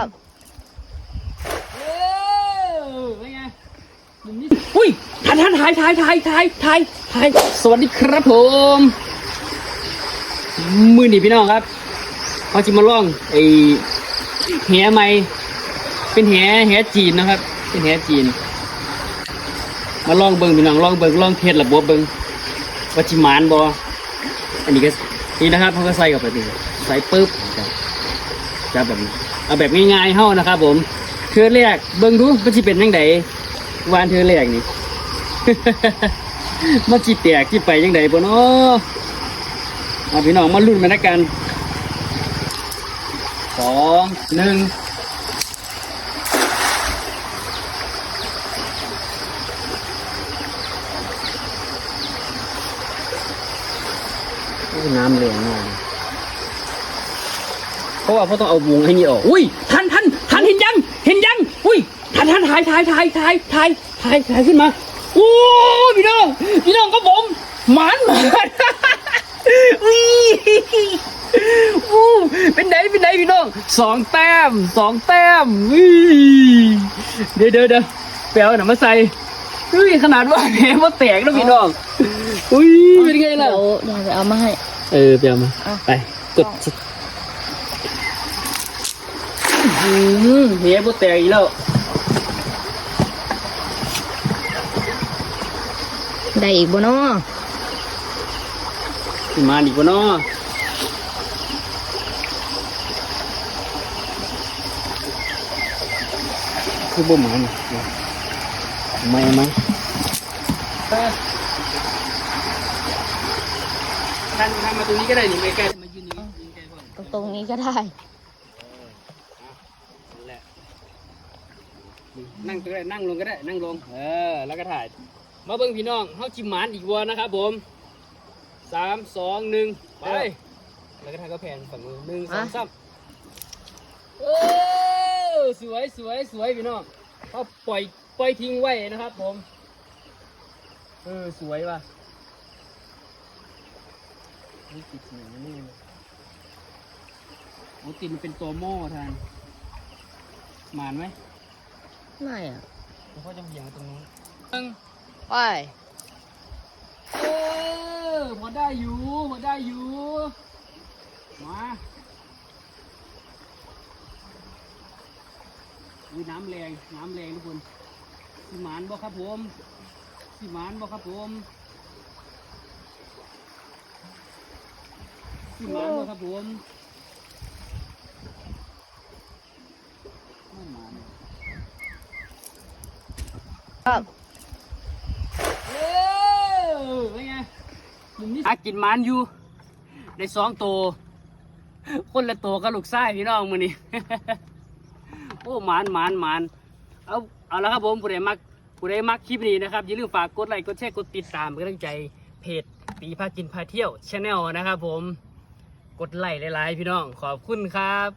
ครับเออเป็นไงมุมนี้อุ้ยท่านท่านถ่ายถ่ายถ่ายถ่ายถ่ายถ่ายสวัสดีครับผมมือหนีพี่น้องครับเขาจะมาล่องไอ้แหใหม่เป็นแหแหจีนนะครับ เป็นแหจีน มาล่องเบิงพี่น้องล่องเบิงล่องเทสระบบเบิงว่าจิมานบออันนี้ก็นี่นะครับเขาก็ใส่กับไปดิใส่ปุ๊บจะแบบนี้ เอาแบบง่ายๆเฮ้านะครับ ผมเทือแรกเบิ่งดูมันจะเป็นยังไงวานเทือแรกนี่ มันจีแตกจีไปยังไงบ่เนาะเอาพี่น้องมาลุ้นมานะกันสองหนึ่งโอ้ยน้ำแรงมากเลย ราะว่าเขาต้องเอาวงให้นี่ออกอุ้ยทันทันทันเห็นยัง เห็นยัง อุ้ยทันทันถ่ายถ่ายถ่ายถ่ายถ่ายถ่ายถ่ายขึ้นมาโอ้ยพี่น้องพี่น้องก็ผมหมานหมานอุ้ยอู้เป็นไหนเป็นไหนพี่น้องสองแต้มสองแต้มอุ้ยเดี๋ยวเดี๋ยวเดี๋ยวแปลวหน่ะมาใส่อุ้ยขนาดว่าแหมว่าแตกแล้วพี่น้องอุ้ยเป็นไงล่ะเดี๋ยวเดี๋ยวไปเอามาให้ เออไปเอามาเอาไปกดสิ อืมเฮียบุแตกอีกแล้วได้อีกบ่เนาะสิมาดีกว่าเนาะคือบ่หมาเนี่ยไม่เอามาท่านทำมาตรงนี้ก็ได้นี่ไม่ใกล้มายืนนี่ยืนใกล้ก่อนตรงตรงนี้ก็ได้ นั่นแหละ นั่งก็ได้นั่งลงก็ได้นั่งลง เออ แล้วก็ถ่าย มาเบิ่งพี่น้องเฮาจิมหมานอีกวัวนะครับผมสามสองหนึ่งไป แล้วก็ถ่ายก็แพนฝั่งมือหนึ่งสองสามโอ้สวยสวยสวยพี่น้องเขาปล่อยปล่อยทิ้งไว้นะครับผม เออ สวยว่ะนี่ติดหนึ่งนี่เลยโอ้ติดมันเป็นตัวโม่ทานหมานไหม ไม่อะแล้วเขาจะเบี่ยงมาตรงนู้นหนึ่งไปเออพอได้อยู่พอได้อยู่ มาอุ้ยน้ำแรงน้ำแรงทุกคนสิหมานบ่ครับผมสิหมานบ่ครับผมสิหมานบ่ครับผมไม่หมาน ครับเออเป็นไงอากินมันอยู่ ได้สองตัว คนละตัวกับลูกไส้พี่น้องมือนี้โอ้หมานหมานหมานเอาเอาละครับผมผู้ใดมักผู้ใดมักคลิปนี้นะครับอย่าลืมฝากกดไลค์กดแชร์กดติดตามเป็นกำลังใจเพจปีพากินพาเที่ยวชาแนลนะครับผมกดไลค์หลายๆ พี่น้องขอบคุณครับ